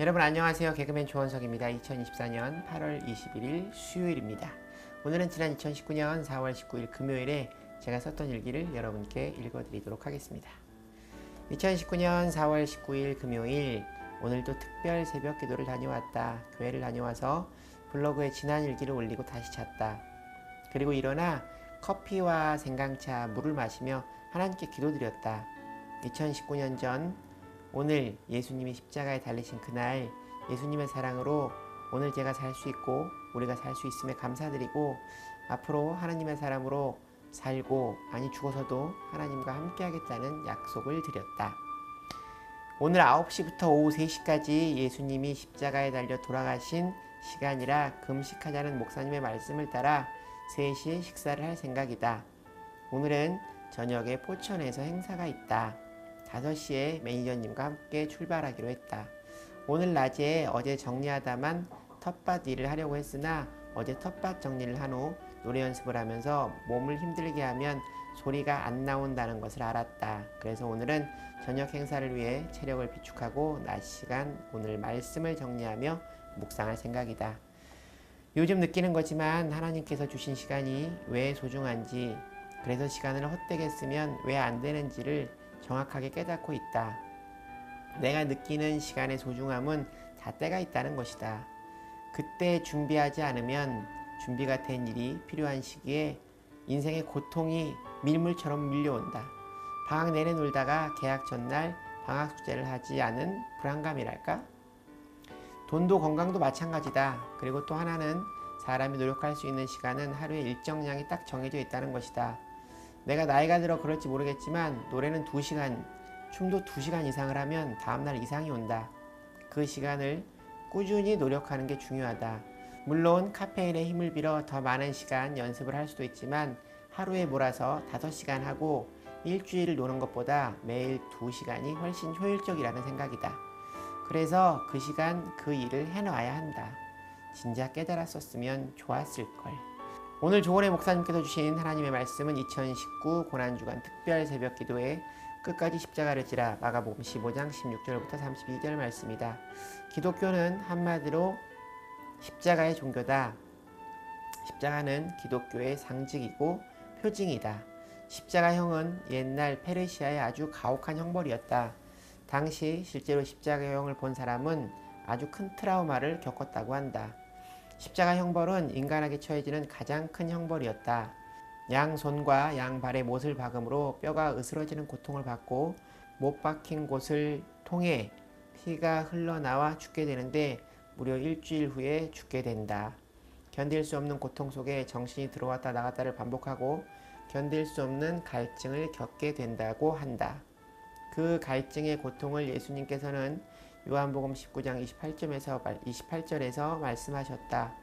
여러분 안녕하세요. 개그맨 조원석입니다. 2024년 8월 21일 수요일입니다. 오늘은 지난 2019년 4월 19일 금요일에 제가 썼던 일기를 여러분께 읽어드리도록 하겠습니다. 2019년 4월 19일 금요일 오늘도 특별 새벽 기도를 다녀왔다. 교회를 다녀와서 블로그에 지난 일기를 올리고 다시 잤다. 그리고 일어나 커피와 생강차, 물을 마시며 하나님께 기도드렸다. 2019년 전 오늘 예수님이 십자가에 달리신 그날 예수님의 사랑으로 오늘 제가 살 수 있고 우리가 살 수 있음에 감사드리고 앞으로 하나님의 사람으로 살고 아니 죽어서도 하나님과 함께 하겠다는 약속을 드렸다. 오늘 9시부터 오후 3시까지 예수님이 십자가에 달려 돌아가신 시간이라 금식하자는 목사님의 말씀을 따라 3시에 식사를 할 생각이다. 오늘은 저녁에 포천에서 행사가 있다. 5시에 매니저님과 함께 출발하기로 했다. 오늘 낮에 어제 정리하다만 텃밭 일을 하려고 했으나 어제 텃밭 정리를 한 후 노래 연습을 하면서 몸을 힘들게 하면 소리가 안 나온다는 것을 알았다. 그래서 오늘은 저녁 행사를 위해 체력을 비축하고 낮 시간 오늘 말씀을 정리하며 묵상할 생각이다. 요즘 느끼는 거지만 하나님께서 주신 시간이 왜 소중한지 그래서 시간을 헛되게 쓰면 왜 안 되는지를 정확하게 깨닫고 있다. 내가 느끼는 시간의 소중함은 다 때가 있다는 것이다. 그때 준비하지 않으면 준비가 된 일이 필요한 시기에 인생의 고통이 밀물처럼 밀려온다. 방학 내내 놀다가 개학 전날 방학 숙제를 하지 않은 불안감이랄까? 돈도 건강도 마찬가지다. 그리고 또 하나는 사람이 노력할 수 있는 시간은 하루에 일정량이 딱 정해져 있다는 것이다. 내가 나이가 들어 그럴지 모르겠지만 노래는 2시간, 춤도 2시간 이상을 하면 다음날 이상이 온다. 그 시간을 꾸준히 노력하는 게 중요하다. 물론 카페인의 힘을 빌어 더 많은 시간 연습을 할 수도 있지만 하루에 몰아서 5시간 하고 일주일을 노는 것보다 매일 2시간이 훨씬 효율적이라는 생각이다. 그래서 그 시간 그 일을 해놔야 한다. 진작 깨달았었으면 좋았을걸. 오늘 조원의 목사님께서 주신 하나님의 말씀은 2019 고난주간 특별 새벽 기도에 끝까지 십자가를 지라 마가복음 15장 16절부터 32절 말씀이다. 기독교는 한마디로 십자가의 종교다. 십자가는 기독교의 상징이고 표징이다. 십자가형은 옛날 페르시아의 아주 가혹한 형벌이었다. 당시 실제로 십자가형을 본 사람은 아주 큰 트라우마를 겪었다고 한다. 십자가 형벌은 인간에게 처해지는 가장 큰 형벌이었다. 양손과 양발에 못을 박음으로 뼈가 으스러지는 고통을 받고 못 박힌 곳을 통해 피가 흘러나와 죽게 되는데 무려 일주일 후에 죽게 된다. 견딜 수 없는 고통 속에 정신이 들어왔다 나갔다를 반복하고 견딜 수 없는 갈증을 겪게 된다고 한다. 그 갈증의 고통을 예수님께서는 요한복음 19장 28절에서 28절에서 말씀하셨다.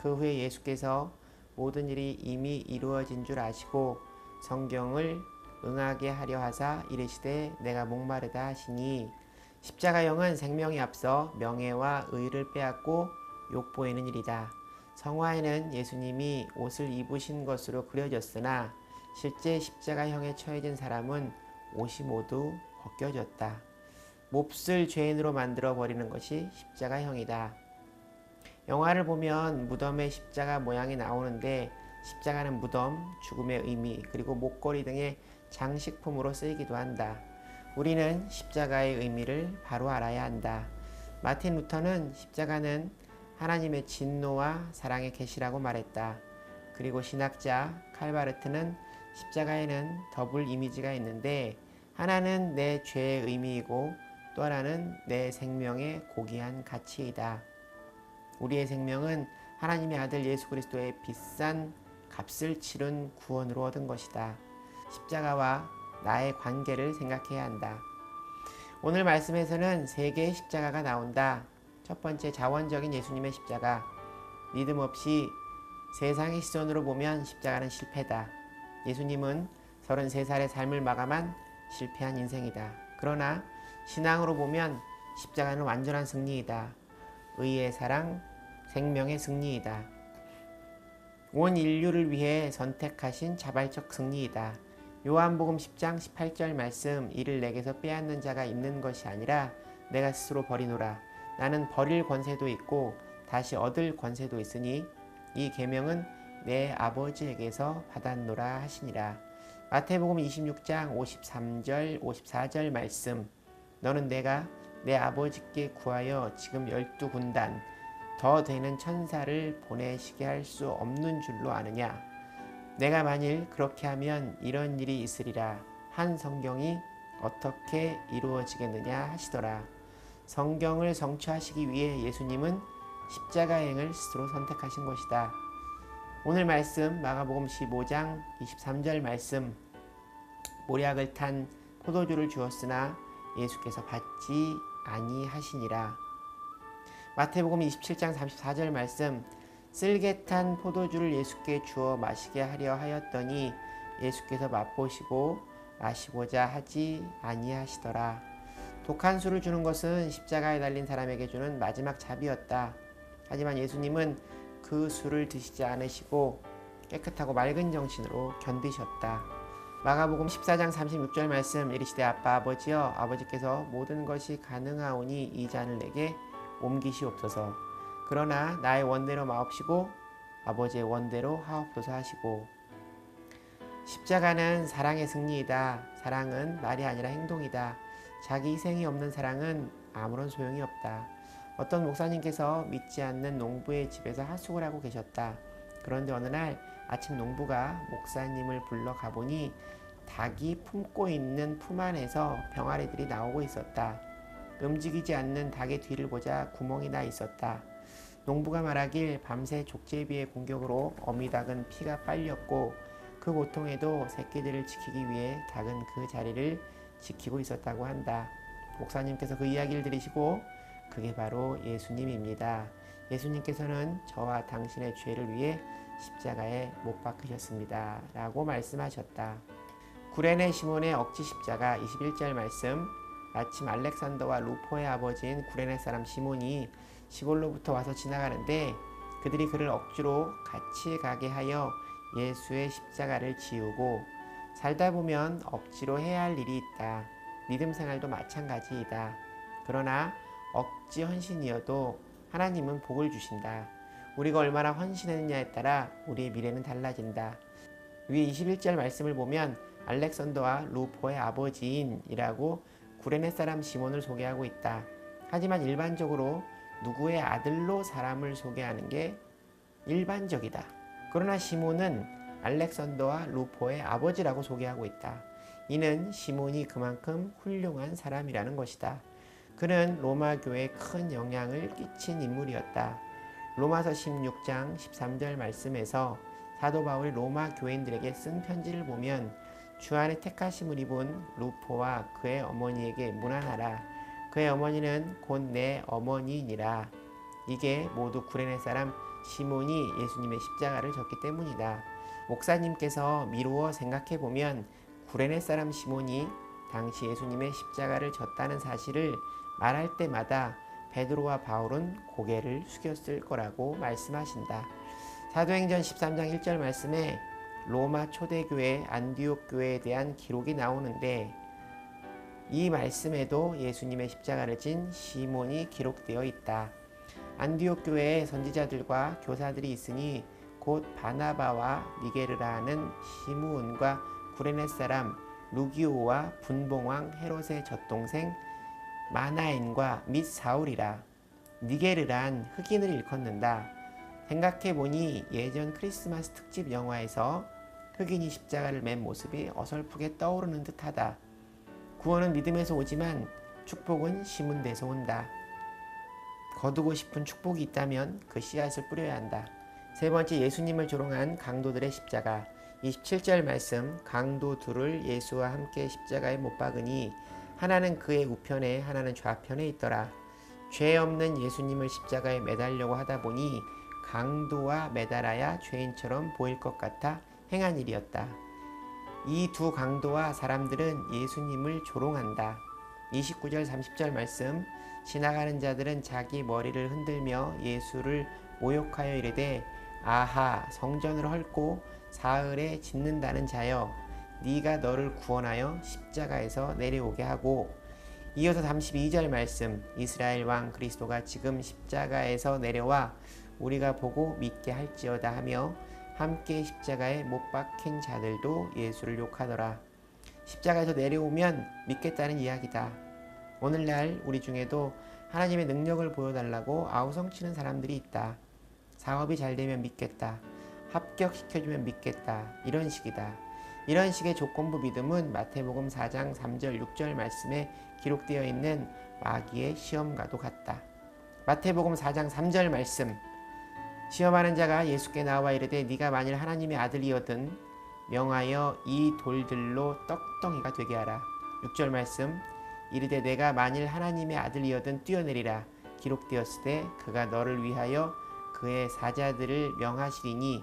그 후에 예수께서 모든 일이 이미 이루어진 줄 아시고 성경을 응하게 하려 하사 이르시되 내가 목마르다 하시니 십자가형은 생명에 앞서 명예와 의를 빼앗고 욕보이는 일이다. 성화에는 예수님이 옷을 입으신 것으로 그려졌으나 실제 십자가형에 처해진 사람은 옷이 모두 벗겨졌다. 몹쓸 죄인으로 만들어 버리는 것이 십자가형이다. 영화를 보면 무덤의 십자가 모양이 나오는데 십자가는 무덤, 죽음의 의미, 그리고 목걸이 등의 장식품으로 쓰이기도 한다. 우리는 십자가의 의미를 바로 알아야 한다. 마틴 루터는 십자가는 하나님의 진노와 사랑의 계시라고 말했다. 그리고 신학자 칼바르트는 십자가에는 더블 이미지가 있는데 하나는 내 죄의 의미이고 또 하나는 내 생명의 고귀한 가치이다. 우리의 생명은 하나님의 아들 예수 그리스도의 비싼 값을 치른 구원으로 얻은 것이다. 십자가와 나의 관계를 생각해야 한다. 오늘 말씀에서는 세 개의 십자가가 나온다. 첫 번째 자원적인 예수님의 십자가. 믿음 없이 세상의 시선으로 보면 십자가는 실패다. 예수님은 33살의 삶을 마감한 실패한 인생이다. 그러나 신앙으로 보면 십자가는 완전한 승리이다. 의의 사랑, 생명의 승리이다. 온 인류를 위해 선택하신 자발적 승리이다. 요한복음 10장 18절 말씀 이를 내게서 빼앗는 자가 있는 것이 아니라 내가 스스로 버리노라. 나는 버릴 권세도 있고 다시 얻을 권세도 있으니 이 계명은 내 아버지에게서 받았노라 하시니라. 마태복음 26장 53절 54절 말씀 너는 내가 내 아버지께 구하여 지금 열두 군단 더 되는 천사를 보내시게 할 수 없는 줄로 아느냐? 내가 만일 그렇게 하면 이런 일이 있으리라. 한 성경이 어떻게 이루어지겠느냐 하시더라. 성경을 성취하시기 위해 예수님은 십자가행을 스스로 선택하신 것이다. 오늘 말씀 마가복음 15장 23절 말씀. 모략을 탄 포도주를 주었으나 예수께서 받지 아니하시니라. 마태복음 27장 34절 말씀 쓸개탄 포도주를 예수께 주어 마시게 하려 하였더니 예수께서 맛보시고 마시고자 하지 아니하시더라. 독한 술을 주는 것은 십자가에 달린 사람에게 주는 마지막 잡이었다. 하지만 예수님은 그 술을 드시지 않으시고 깨끗하고 맑은 정신으로 견디셨다. 마가복음 14장 36절 말씀 이르시되 아빠 아버지여 아버지께서 모든 것이 가능하오니 이 잔을 내게 옮기시옵소서. 그러나 나의 원대로 마옵시고 아버지의 원대로 하옵소서 하시고 십자가는 사랑의 승리이다. 사랑은 말이 아니라 행동이다. 자기 희생이 없는 사랑은 아무런 소용이 없다. 어떤 목사님께서 믿지 않는 농부의 집에서 하숙을 하고 계셨다. 그런데 어느 날 아침 농부가 목사님을 불러 가보니 닭이 품고 있는 품 안에서 병아리들이 나오고 있었다. 움직이지 않는 닭의 뒤를 보자 구멍이 나 있었다. 농부가 말하길 밤새 족제비의 공격으로 어미닭은 피가 빨렸고 그 고통에도 새끼들을 지키기 위해 닭은 그 자리를 지키고 있었다고 한다. 목사님께서 그 이야기를 들으시고 그게 바로 예수님입니다. 예수님께서는 저와 당신의 죄를 위해 십자가에 못 박히셨습니다. 라고 말씀하셨다. 구레네 시몬의 억지 십자가 21절 말씀 마침 알렉산더와 루포의 아버지인 구레네 사람 시몬이 시골로부터 와서 지나가는데 그들이 그를 억지로 같이 가게 하여 예수의 십자가를 지우고 살다 보면 억지로 해야 할 일이 있다. 믿음 생활도 마찬가지이다. 그러나 억지 헌신이어도 하나님은 복을 주신다. 우리가 얼마나 헌신했느냐에 따라 우리의 미래는 달라진다. 위에 21절 말씀을 보면 알렉산더와 루포의 아버지인이라고 구레네 사람 시몬을 소개하고 있다. 하지만 일반적으로 누구의 아들로 사람을 소개하는 게 일반적이다. 그러나 시몬은 알렉산더와 루포의 아버지라고 소개하고 있다. 이는 시몬이 그만큼 훌륭한 사람이라는 것이다. 그는 로마 교회에 큰 영향을 끼친 인물이었다. 로마서 16장 13절 말씀에서 사도 바울이 로마 교인들에게 쓴 편지를 보면 주 안에 택하심을 입은 루포와 그의 어머니에게 문안하라. 그의 어머니는 곧 내 어머니니라. 이게 모두 구레네 사람 시몬이 예수님의 십자가를 졌기 때문이다. 목사님께서 미루어 생각해 보면 구레네 사람 시몬이 당시 예수님의 십자가를 졌다는 사실을 말할 때마다 베드로와 바울은 고개를 숙였을 거라고 말씀하신다. 사도행전 13장 1절 말씀에 로마 초대교회 안디옥 교회에 대한 기록이 나오는데 이 말씀에도 예수님의 십자가를 진 시몬이 기록되어 있다. 안디옥 교회에 선지자들과 교사들이 있으니 곧 바나바와 니게르라는 시므온과 구레네 사람 루기오와 분봉왕 헤롯의 젖동생 마나엔과 및 사울이라 니게르란 흑인을 일컫는다. 생각해보니 예전 크리스마스 특집 영화에서 흑인이 십자가를 맨 모습이 어설프게 떠오르는 듯하다. 구원은 믿음에서 오지만 축복은 심은 데서 온다. 거두고 싶은 축복이 있다면 그 씨앗을 뿌려야 한다. 세 번째 예수님을 조롱한 강도들의 십자가 27절 말씀 강도 둘을 예수와 함께 십자가에 못 박으니 하나는 그의 우편에 하나는 좌편에 있더라. 죄 없는 예수님을 십자가에 매달려고 하다 보니 강도와 매달아야 죄인처럼 보일 것 같아 행한 일이었다. 이 두 강도와 사람들은 예수님을 조롱한다. 29절 30절 말씀 지나가는 자들은 자기 머리를 흔들며 예수를 모욕하여 이르되 아하 성전을 헐고 사흘에 짓는다는 자여 네가 너를 구원하여 십자가에서 내려오게 하고 이어서 32절 말씀 이스라엘 왕 그리스도가 지금 십자가에서 내려와 우리가 보고 믿게 할지어다 하며 함께 십자가에 못 박힌 자들도 예수를 욕하더라. 십자가에서 내려오면 믿겠다는 이야기다. 오늘날 우리 중에도 하나님의 능력을 보여달라고 아우성치는 사람들이 있다. 사업이 잘 되면 믿겠다. 합격시켜주면 믿겠다. 이런 식이다. 이런 식의 조건부 믿음은 마태복음 4장 3절 6절 말씀에 기록되어 있는 마귀의 시험과도 같다. 마태복음 4장 3절 말씀 시험하는 자가 예수께 나와 이르되 네가 만일 하나님의 아들이거든 명하여 이 돌들로 떡덩이가 되게 하라. 6절 말씀 이르되 내가 만일 하나님의 아들이거든 뛰어내리라 기록되었을 때 그가 너를 위하여 그의 사자들을 명하시리니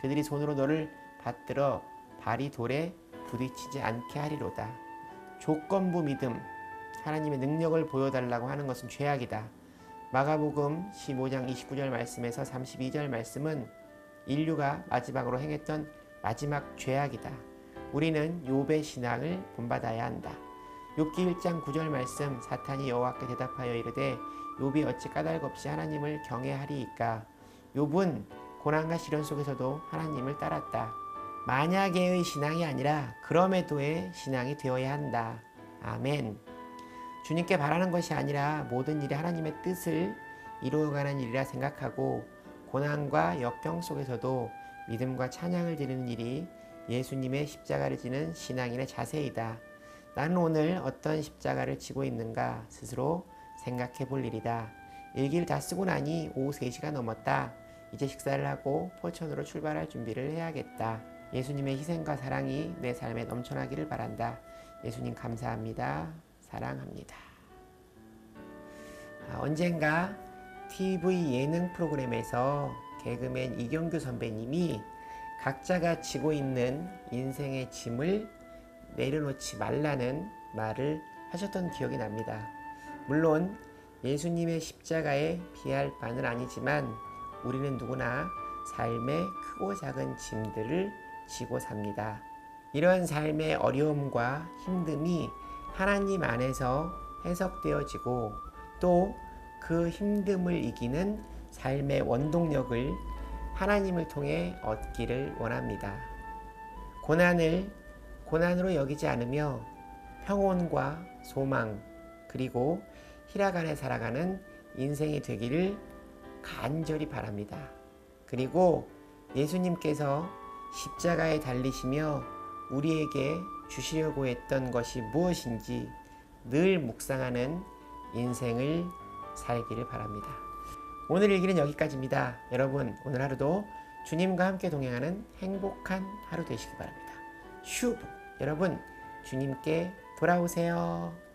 그들이 손으로 너를 받들어 발이 돌에 부딪히지 않게 하리로다. 조건부 믿음 하나님의 능력을 보여달라고 하는 것은 죄악이다. 마가복음 15장 29절 말씀에서 32절 말씀은 인류가 마지막으로 행했던 마지막 죄악이다. 우리는 욥의 신앙을 본받아야 한다. 욥기 1장 9절 말씀 사탄이 여호와께 대답하여 이르되 욥이 어찌 까닭 없이 하나님을 경외하리이까 욥은 고난과 시련 속에서도 하나님을 따랐다. 만약에의 신앙이 아니라 그럼에도의 신앙이 되어야 한다. 아멘. 주님께 바라는 것이 아니라 모든 일이 하나님의 뜻을 이루어가는 일이라 생각하고 고난과 역경 속에서도 믿음과 찬양을 드리는 일이 예수님의 십자가를 지는 신앙인의 자세이다. 나는 오늘 어떤 십자가를 지고 있는가 스스로 생각해 볼 일이다. 일기를 다 쓰고 나니 오후 3시가 넘었다. 이제 식사를 하고 포천으로 출발할 준비를 해야겠다. 예수님의 희생과 사랑이 내 삶에 넘쳐나기를 바란다. 예수님 감사합니다. 사랑합니다. 아, 언젠가 TV 예능 프로그램에서 개그맨 이경규 선배님이 각자가 지고 있는 인생의 짐을 내려놓지 말라는 말을 하셨던 기억이 납니다. 물론 예수님의 십자가에 비할 바는 아니지만 우리는 누구나 삶의 크고 작은 짐들을 지고 삽니다. 이런 삶의 어려움과 힘듦이 하나님 안에서 해석되어지고 또 그 힘듦을 이기는 삶의 원동력을 하나님을 통해 얻기를 원합니다. 고난을 고난으로 여기지 않으며 평온과 소망 그리고 희락 안에 살아가는 인생이 되기를 간절히 바랍니다. 그리고 예수님께서 십자가에 달리시며 우리에게 주시려고 했던 것이 무엇인지 늘 묵상하는 인생을 살기를 바랍니다. 오늘 일기는 여기까지입니다. 여러분, 오늘 하루도 주님과 함께 동행하는 행복한 하루 되시기 바랍니다. 슈! 여러분, 주님께 돌아오세요.